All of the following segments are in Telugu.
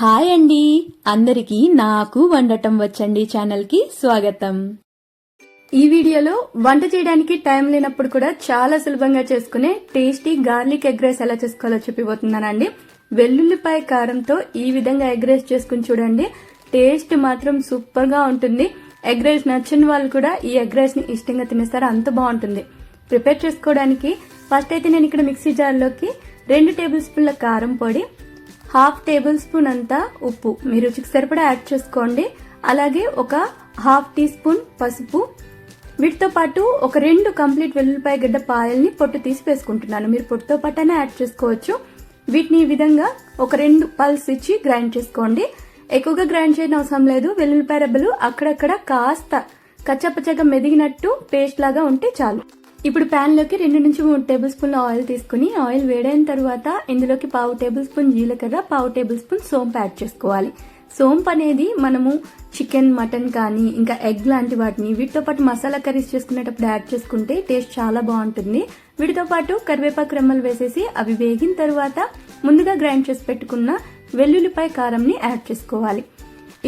హాయ్ అండి. అందరికీ నాకు వండటం వచ్చండి ఛానల్కి స్వాగతం. ఈ వీడియోలో వంట చేయడానికి టైం లేనప్పుడు కూడా చాలా సులభంగా చేసుకునే టేస్టీ గార్లిక్ ఎగ్ రైస్ ఎలా చేసుకోవాలో చెప్పిపోతున్నానండి వెల్లుల్లిపాయ కారంతో ఈ విధంగా ఎగ్ రైస్ చేసుకుని చూడండి. టేస్ట్ మాత్రం సూపర్గా ఉంటుంది. ఎగ్ రైస్ నచ్చని వాళ్ళు కూడా ఈ ఎగ్ రైస్ని ఇష్టంగా తినేస్తారు. అంత బాగుంటుంది. ప్రిపేర్ చేసుకోవడానికి ఫస్ట్ అయితే నేను ఇక్కడ మిక్సీ జార్లోకి రెండు టేబుల్ స్పూన్ల కారం పొడి హాఫ్ టేబుల్ స్పూన్ అంతా ఉప్పు. మీ రుచికి సరిపడా యాడ్ చేసుకోండి. అలాగే ఒక హాఫ్ టీ స్పూన్ పసుపు. వీటితో పాటు ఒక రెండు కంప్లీట్ వెల్లుల్లిపాయ గడ్డ పాయల్ని పొట్టు తీసి వేసుకుంటున్నాను. మీరు పొట్టుతో పాటనే యాడ్ చేసుకోవచ్చు. వీటిని ఈ విధంగా ఒక రెండు పల్స్ ఇచ్చి గ్రైండ్ చేసుకోండి. ఎక్కువగా గ్రైండ్ చేయడం అవసరం లేదు. వెల్లుల్లిపాయ రెబ్బలు అక్కడక్కడ కాస్త కచ్చపచ్చగా మెదిగినట్టు పేస్ట్ లాగా ఉంటే చాలు. ఇప్పుడు ప్యాన్లోకి రెండు నుంచి మూడు టేబుల్ స్పూన్ల ఆయిల్ తీసుకుని ఆయిల్ వేడైన తర్వాత ఇందులోకి పావు టేబుల్ స్పూన్ జీలకర్ర పావు టేబుల్ స్పూన్ సోంపు యాడ్ చేసుకోవాలి. సోంపు అనేది మనము చికెన్ మటన్ కానీ ఇంకా ఎగ్ లాంటి వాటిని వీటితో పాటు మసాలా కర్రీస్ చేసుకునేటప్పుడు యాడ్ చేసుకుంటే టేస్ట్ చాలా బాగుంటుంది. వీటితో పాటు కరివేపాకు రెమ్మలు వేసేసి అవి వేగిన తర్వాత ముందుగా గ్రైండ్ చేసి పెట్టుకున్న వెల్లుల్లిపాయ కారంని యాడ్ చేసుకోవాలి.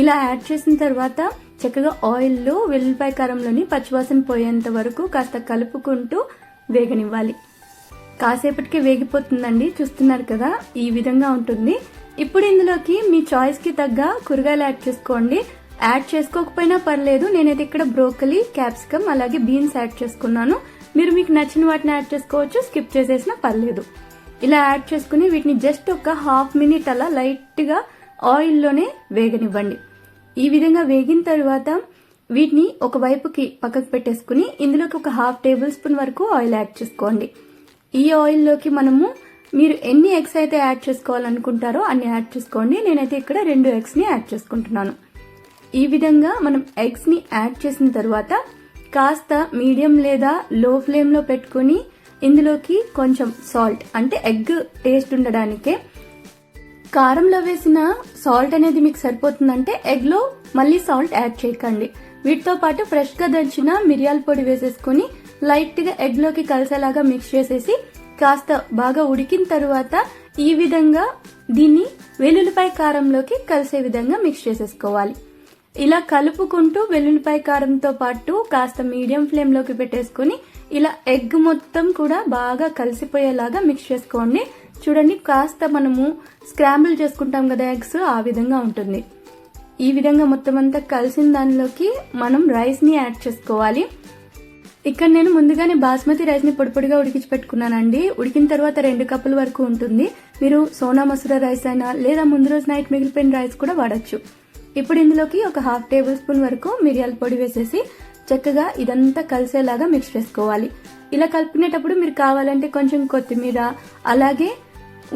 ఇలా యాడ్ చేసిన తర్వాత చక్కగా ఆయిల్లో వెల్లుల్లిపాయ కారంలోని పచ్చివాసన పోయేంత వరకు కాస్త కలుపుకుంటూ వేగనివ్వాలి. కాసేపటికి వేగిపోతుందండి. చూస్తున్నారు కదా ఈ విధంగా ఉంటుంది. ఇప్పుడు ఇందులోకి మీ చాయిస్కి తగ్గ కూరగాయలు యాడ్ చేసుకోండి. యాడ్ చేసుకోకపోయినా పర్లేదు నేనైతే ఇక్కడ బ్రోకలీ క్యాప్సికమ్ అలాగే బీన్స్ యాడ్ చేసుకున్నాను. మీరు మీకు నచ్చిన వాటిని యాడ్ చేసుకోవచ్చు స్కిప్ చేసేసినా పర్లేదు. ఇలా యాడ్ చేసుకుని వీటిని జస్ట్ ఒక హాఫ్ మినిట్ అలా లైట్గా ఆయిల్లోనే వేగనివ్వండి. ఈ విధంగా వేగిన తర్వాత వీటిని ఒక వైపుకి పక్కకు పెట్టేసుకుని ఇందులోకి ఒక హాఫ్ టేబుల్ స్పూన్ వరకు ఆయిల్ యాడ్ చేసుకోండి. ఈ ఆయిల్లోకి మనము మీరు ఎన్ని ఎగ్స్ అయితే యాడ్ చేసుకోవాలనుకుంటారో అన్ని యాడ్ చేసుకోండి. నేనైతే ఇక్కడ రెండు ఎగ్స్ని యాడ్ చేసుకుంటున్నాను. ఈ విధంగా మనం ఎగ్స్ని యాడ్ చేసిన తర్వాత కాస్త మీడియం లేదా లో ఫ్లేమ్లో పెట్టుకుని ఇందులోకి కొంచెం సాల్ట్ అంటే ఎగ్ టేస్ట్ ఉండడానికే కారంలో వేసిన సాల్ట్ అనేది మీకు సరిపోతుందంటే ఎగ్లో మళ్ళీ సాల్ట్ యాడ్ చేయకండి. వీటితో పాటు ఫ్రెష్గా దంచిన మిరియాల పొడి వేసేసుకుని లైట్గా ఎగ్లోకి కలిసేలాగా మిక్స్ చేసేసి కాస్త బాగా ఉడికిన తర్వాత ఈ విధంగా దీన్ని వెల్లుల్లిపాయ కారంలోకి కలిసే విధంగా మిక్స్ చేసేసుకోవాలి. ఇలా కలుపుకుంటూ వెల్లుల్లిపాయ కారంతో పాటు కాస్త మీడియం ఫ్లేమ్లోకి పెట్టేసుకుని ఇలా ఎగ్ మొత్తం కూడా బాగా కలిసిపోయేలాగా మిక్స్ చేసుకోండి. చూడండి కాస్త మనము స్క్రాంబుల్ చేసుకుంటాం కదా ఎగ్స్ ఆ విధంగా ఉంటుంది. ఈ విధంగా మొత్తం అంతా కలిసిన దానిలోకి మనం రైస్ని యాడ్ చేసుకోవాలి. ఇక్కడ నేను ముందుగానే బాస్మతి రైస్ని పొడిపొడిగా ఉడికించి పెట్టుకున్నానండి. ఉడికిన తర్వాత రెండు కప్పుల వరకు ఉంటుంది. మీరు సోనా మసూర రైస్ అయినా లేదా ముందు రోజు నైట్ మిగిలిపోయిన రైస్ కూడా వాడచ్చు. ఇప్పుడు ఇందులోకి ఒక హాఫ్ టేబుల్ స్పూన్ వరకు మిరియాల పొడి వేసేసి చక్కగా ఇదంతా కలిసేలాగా మిక్స్ చేసుకోవాలి. ఇలా కలుపుకునేటప్పుడు మీరు కావాలంటే కొంచెం కొత్తిమీర అలాగే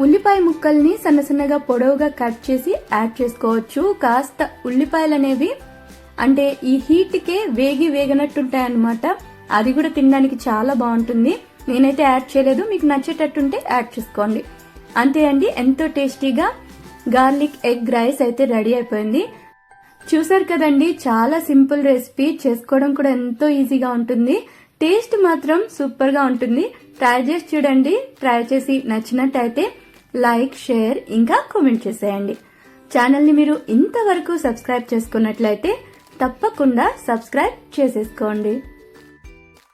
ఉల్లిపాయ ముక్కల్ని సన్న సన్నగా పొడవుగా కట్ చేసి యాడ్ చేసుకోవచ్చు. కాస్త ఉల్లిపాయలు అనేవి అంటే ఈ హీట్కే వేగి వేగనట్టుంటాయి అనమాట అది కూడా తినడానికి చాలా బాగుంటుంది. నేనైతే యాడ్ చేయలేదు. మీకు నచ్చేటట్టుంటే యాడ్ చేసుకోండి. అంతే అండి. ఎంతో టేస్టీగా గార్లిక్ ఎగ్ రైస్ అయితే రెడీ అయిపోయింది. చూసారు కదండి చాలా సింపుల్ రెసిపీ. చేసుకోవడం కూడా ఎంతో ఈజీగా ఉంటుంది. టేస్ట్ మాత్రం సూపర్గా ఉంటుంది. ట్రై చేసి చూడండి. ట్రై చేసి నచ్చినట్టయితే లైక్ షేర్ ఇంకా కామెంట్ చేసేయండి. ఛానల్ని మీరు ఇంతవరకు సబ్స్క్రైబ్ చేసుకున్నట్లయితే తప్పకుండా సబ్స్క్రైబ్ చేసేసుకోండి.